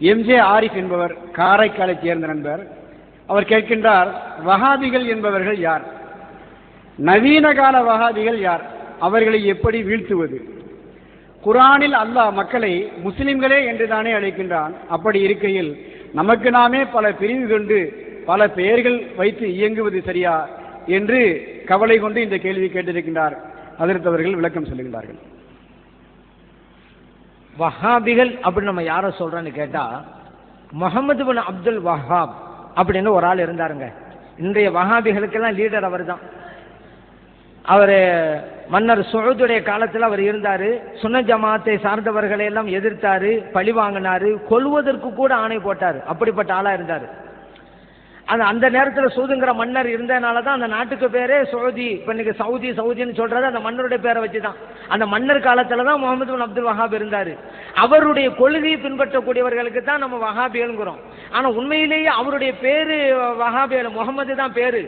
MJ Arif என்பவர் காரைக்காலைச் சேர்ந்த நண்பர். அவர் கேட்கின்றார் வகாபிகள் என்பவர்கள் யார்? நவீன கால வகாபிகள் யார்? அவர்களை எப்படி வீழ்த்துவது? குரானில் அல்லாஹ் மக்களை முஸ்லிம்களே என்று தானே அழைக்கின்றான். அப்படி இருக்கையில் நமக்கு நாமே பல பிரிவு கொண்டு பல பெயர்கள் வைத்து இயங்குவது சரியா? என்று கவலை கொண்டு இந்த கேள்வி கேட்டிருக்கின்றார். அதற்கு அவர்கள் விளக்கம் சொல்லுகின்றார்கள். வஹாபிகள் அப்படின்னு நம்ம யாரை சொல்றோன்னு கேட்டா முகமது பின் அப்துல் வஹாப் அப்படின்னு ஒரு ஆள் இருந்தாருங்க. இன்றைய வஹாபிகளுக்கெல்லாம் லீடர் அவர் தான் அவர் மன்னர் சுழுதுடைய காலத்தில் அவர் இருந்தார். சுன்ன ஜமாத்தை சார்ந்தவர்களை எல்லாம் எதிர்த்தாரு பழி வாங்கினாரு கொல்வதற்கு கூட ஆணை போட்டார். அப்படிப்பட்ட ஆளா இருந்தார். அந்த அந்த நேரத்தில் சூதுங்கிற மன்னர் இருந்தனால தான் அந்த நாட்டுக்கு பேரே சவுதி. இப்போ இன்னைக்கு சவுதி சவுதின்னு சொல்கிறது அந்த மன்னருடைய பேரை வச்சு தான் அந்த மன்னர் காலத்தில் தான் முகமது பின் அப்துல் வஹாப் இருந்தார். அவருடைய கொள்கையை பின்பற்றக்கூடியவர்களுக்கு தான் நம்ம வஹாபியலுங்கிறோம் ஆனால் உண்மையிலேயே அவருடைய பேர் வஹாபியல் முகமது தான் பேர்.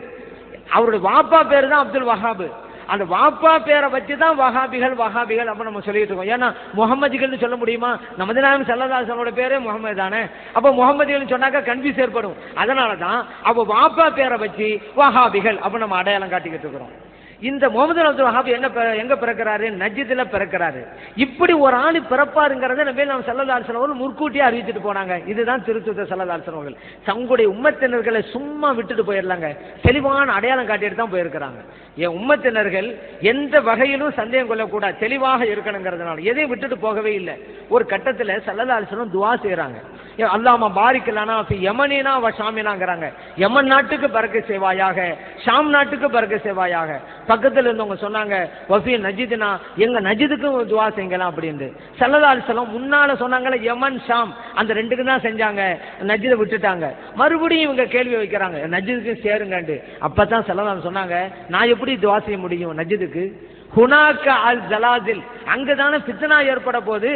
அவருடைய வாப்பா பேர் தான் அப்துல் வஹாபு. அந்த வாப்பா பேரை வச்சு தான் வஹாபிகள் வஹாபிகள் அப்ப நம்ம சொல்லிட்டு இருக்கோம். ஏன்னா முகமதிகள்னு சொல்ல முடியுமா? நமது நாயம் சல்லதாசனோட பேரே முகமது தானே? அப்போ முகமதிகள்னு சொன்னாக்கா கன்ஃபியூஸ் ஏற்படும். அதனால தான் அப்போ வாப்பா பேரை வச்சு வஹாபிகள் அப்ப நம்ம அடையாளம் காட்டிக்கிட்டு இருக்கிறோம். இந்த முகமது அப்துல் வஹாப் என்ன எங்க பிறக்கிறாரு? நஜித்ல பிறக்கிறாரு. இப்படி ஒரு ஆள் பிறப்பாருங்கிறத நம்ம நாம் செல்லதாசன் அவர்கள் முற்கூட்டியே அறிவிச்சிட்டு போனாங்க. இதுதான் திருத்துவ செல்லதாசன் அவர்கள். தங்களுடைய உம்மத்தினர்களை சும்மா விட்டுட்டு போயிடலாங்க. தெளிவான அடையாளம் காட்டிட்டு தான் போயிருக்கிறாங்க. என் உம்மத்தினர்கள் எந்த வகையிலும் சந்தேகம் கொள்ளக்கூடாது. தெளிவாக இருக்கணுங்கிறதுனால. எதையும் விட்டுட்டு போகவே இல்லை. ஒரு கட்டத்தில் சல்லதாசனம் துவா செய்கிறாங்க அல்லாம பாரிக்கலானா யமனேனா அவ ஷாமினாங்கிறாங்க. யமன் நாட்டுக்கு பறக்க செய்வாயாக ஷாம் நாட்டுக்கு பறக்க செய்வாயாக பக்கத்துல இருந்தவங்க சொன்னாங்க வஃபி நஜிதுனா எங்க நஜிதுக்கும் துவா செய்யலாம் அப்படின்னு சல்லதால் செல்லம் முன்னால சொன்னாங்களே யமன் ஷாம் அந்த ரெண்டுக்கு தான் செஞ்சாங்க. நஜிதை விட்டுட்டாங்க. மறுபடியும் இவங்க கேள்வி வைக்கிறாங்க நஜிதுக்கு சேருங்கண்டு அப்பதான் சல்லதால் சொன்னாங்க நான் எப்படி துவா செய்ய முடியும் நஜிதுக்கு? ஹுனாக்க அல் ஜலாதில் அங்கதான பித்தனா ஏற்பட போது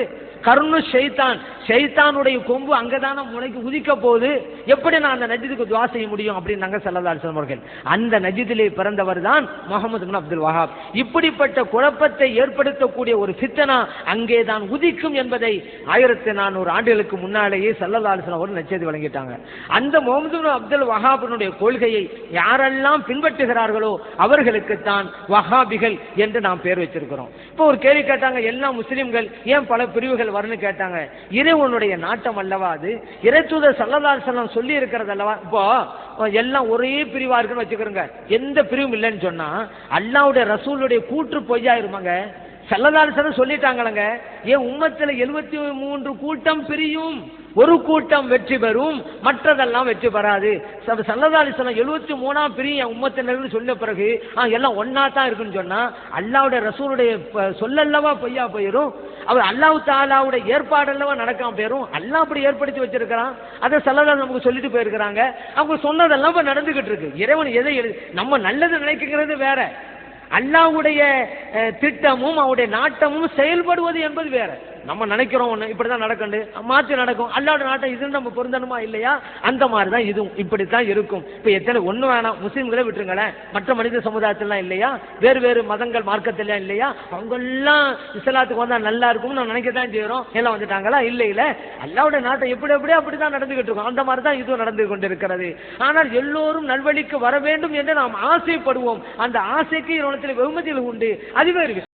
கருணு ஷெய்தான் ஷைத்தானுடைய கொம்பு அங்கதான முனைக்கு உதிக்க போது எப்படி நான் அந்த நஜிதுக்கு துவா செய்ய முடியும் அப்படின்னு நாங்க செல்லதால் அவர்கள். அந்த நஜிதிலே பிறந்தவர் தான் முகமது பின் அப்துல் வஹாப். இப்படிப்பட்ட குழப்பத்தை ஏற்படுத்தக்கூடிய ஒரு சித்தனா அங்கே தான் உதிக்கும் என்பதை ஆயிரத்தி நானூறு ஆண்டுகளுக்கு முன்னாலேயே சல்லதாலிசன் அவர்கள் நச்சதி வழங்கிட்டாங்க. அந்த முகமது பின் அப்துல் வஹாபினுடைய கொள்கையை யாரெல்லாம் பின்பற்றுகிறார்களோ அவர்களுக்கு தான் வஹாபிகள் என்று நாம் பேர் வச்சிருக்கிறோம். இப்போ ஒரு கேள்வி கேட்டாங்க எல்லா முஸ்லீம்கள் ஏன் பல பிரிவுகள் வரும்னு கேட்டாங்க. இறைவனுடைய நாட்டம் அல்லவா அது? இறைத்தூதர் சல்லதார் செல்லம் சொல்லி இருக்கிறது அல்லவா? இப்போ எல்லாம் ஒரே பிரிவா இருக்குன்னு வச்சுக்கிறோங்க எந்த பிரிவும் இல்லைன்னு சொன்னா அல்லாவுடைய ரசூலுடைய கூற்று பொய்யாயிருமாங்க சல்லதாலிசனம் சொல்லிட்டாங்களங்க ஏன் உம்மத்தில் எழுபத்தி மூன்று கூட்டம் பிரியும்? ஒரு கூட்டம் வெற்றி பெறும் மற்றதெல்லாம் வெற்றி பெறாது. சல்லதாலிசனம் எழுபத்தி மூணாம் பிரியும் என் உம்மத்தினர்னு சொன்ன பிறகு ஆ, எல்லாம் ஒன்னா தான் இருக்குன்னு சொன்னா அல்லாவுடைய ரசூருடைய சொல்லல்லவா பொய்யா போயிரும். அவர் அல்லாஹ் தாலாவுடைய ஏற்பாடல்லவா நடக்காம போயிரும். அல்லாஹ் அப்படி ஏற்படுத்தி வச்சிருக்கிறான். அதை சல்லதாரி நமக்கு சொல்லிட்டு போயிருக்கிறாங்க. அவங்க சொன்னதெல்லாம் இப்போ நடந்துகிட்டு இருக்கு. இறைவன் எதை நம்ம நல்லது நினைக்கிறது வேற. அல்லாவுடைய திட்டமும் அவருடைய நாட்டமும் செயல்படுவது என்பது வேற. நம்ம நினைக்கிறோம் ஒண்ணு இப்படிதான் நடக்கண்டு மாற்றி நடக்கும். அல்லாவோட நாட்டை இது நம்ம பொருந்தணுமா இல்லையா? அந்த மாதிரி தான் இதுவும். இப்படித்தான் இருக்கும். இப்ப எத்தனை ஒண்ணு வேணாம். முஸ்லீம்களே விட்டுருங்களேன். மற்ற மனித சமுதாயத்திலாம் இல்லையா? வேறு வேறு மதங்கள் மார்க்கத்திலாம் இல்லையா? அவங்க எல்லாம் இஸ்லாத்துக்கு வந்தா நல்லா இருக்கும்னு நான் நினைக்க தான் செய்யறோம் எல்லாம் வந்துட்டாங்களா? இல்ல இல்ல. அல்லாவோட நாட்டை எப்படி எப்படியோ அப்படிதான் நடந்துகிட்டு இருக்கும். அந்த மாதிரி தான் இதுவும் நடந்து கொண்டிருக்கிறது. ஆனால் எல்லோரும் நல்வழிக்கு வர வேண்டும் என்று நாம் ஆசைப்படுவோம். அந்த ஆசைக்கு இவனத்தில் வெகுமதிகள் உண்டு. அதுவே இருக்கு